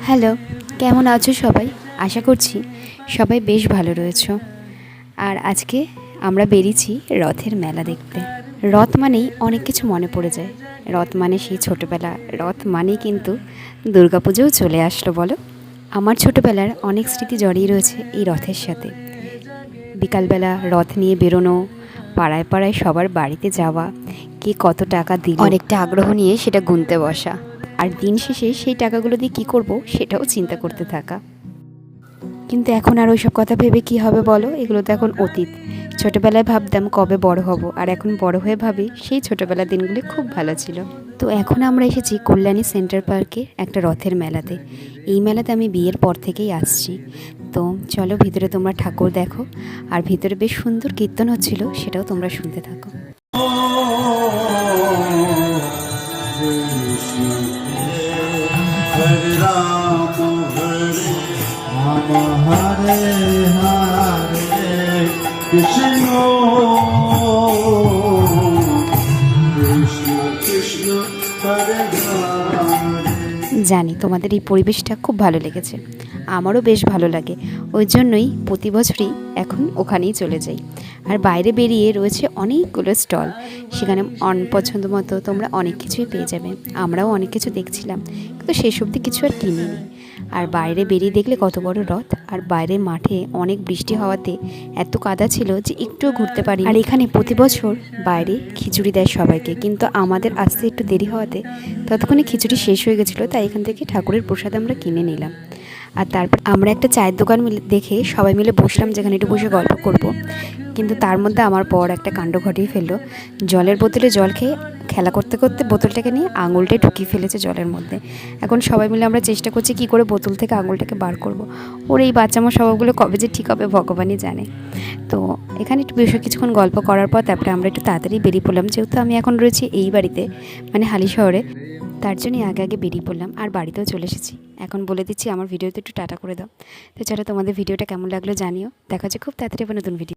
Hello, কেমন আছো সবাই? আশা করছি সবাই বেশ ভালো রয়েছো। আর আজকে আমরা বেরিয়েছি রথের মেলা দেখতে। রথ মানেই অনেক কিছু মনে পড়ে যায়। রথ মানে সেই ছোটোবেলা। রথ মানেই কিন্তু দুর্গাপুজোও চলে আসলো, বলো? আমার ছোটোবেলার অনেক স্মৃতি জড়িয়ে রয়েছে এই রথের সাথে। বিকালবেলা রথ নিয়ে বেরোনো, পাড়ায় পাড়ায় সবার বাড়িতে যাওয়া, কে কত টাকা দিল, অনেকটা আগ্রহ নিয়ে সেটা গুনতে বসা। আর দিন শেষে সেই টাকাগুলো দিয়ে কী করব সেটাও চিন্তা করতে থাকা কিন্তু এখন আর ওইসব কথা ভেবে কি হবে বলো এগুলো তো এখন অতীত ছোটোবেলায় ভাবতাম কবে বড় হব আর এখন বড় হয়ে ভাবি সেই ছোটোবেলার দিনগুলি খুব ভালো ছিল তো এখন আমরা এসেছি কল্যাণী সেন্টার পার্কে একটা রথের মেলাতে এই মেলাতে আমি বিয়ের পর থেকেই আসছি তো চলো ভিতরে তোমরা ঠাকুর দেখো আর ভিতরে বেশ সুন্দর কীর্তন হচ্ছিল সেটাও তোমরা শুনতে থাকো জানি তোমাদের এই পরিবেশটা খুব ভালো লেগেছে। আমারও বেশ ভালো লাগে। ওই জন্যই প্রতি বছরই এখন ওখানেই চলে যাই। আর বাইরে বেরিয়ে রয়েছে অনেকগুলো স্টল। সেখানে অন পছন্দ মতো তোমরা অনেক কিছুই পেয়ে যাবে। আমরাও অনেক কিছু দেখছিলাম। কিন্তু সেসব দিয়ে কিছু আর কিনিনি। আর বাইরে বেরিয়ে দেখলে কত বড় রথ। আর বাইরে মাঠে অনেক বৃষ্টি হওয়াতে এত কাদা ছিল যে একটুও ঘুরতে পারি আর এখানে প্রতি বছর বাইরে খিচুড়ি দেয় সবাইকে। কিন্তু আমাদের আসতে একটু দেরি হওয়াতে ততক্ষণে খিচুড়ি শেষ হয়ে গেছিল, তাই এখান থেকে ঠাকুরের প্রসাদ আমরা কিনে নিলাম। আর তারপর আমরা একটা চায়ের দোকান মিলে দেখে সবাই মিলে বসলাম যেখানে একটু বসে গল্প করব। কিন্তু তার মধ্যে আমার পর একটা কাণ্ড ঘটিয়ে ফেলল। জলের বোতলে জল খেয়ে খেলা করতে করতে বোতলটাকে নিয়ে আঙুলটাই ঢুকিয়ে ফেলেছে জলের মধ্যে। এখন সবাই মিলে আমরা চেষ্টা করছি কি করে বোতল থেকে আঙুলটাকে বার করব। ওর এই বাচ্চা বাচ্চামো স্বভাবগুলো কবে যে ঠিক হবে ভগবানই জানে। তো এখানে একটু বেশ কিছুক্ষণ গল্প করার পর তারপরে আমরা একটু তাড়াতাড়ি বেরিয়ে পড়লাম। যেহেতু আমি এখন রয়েছি এই বাড়িতে মানে হালি শহরে। তার জন্যই আগে আগে বেরিয়ে পড়লাম, আর বাড়িতেও চলে এসেছি। এখন বলে দিচ্ছি, আমার ভিডিওতে একটু টাটা করে দাও। তো চলো তোমাদের ভিডিওটা কেমন লাগল জানিও। দেখা যাচ্ছে খুব তাড়াতাড়ি আবার নতুন ভিডিও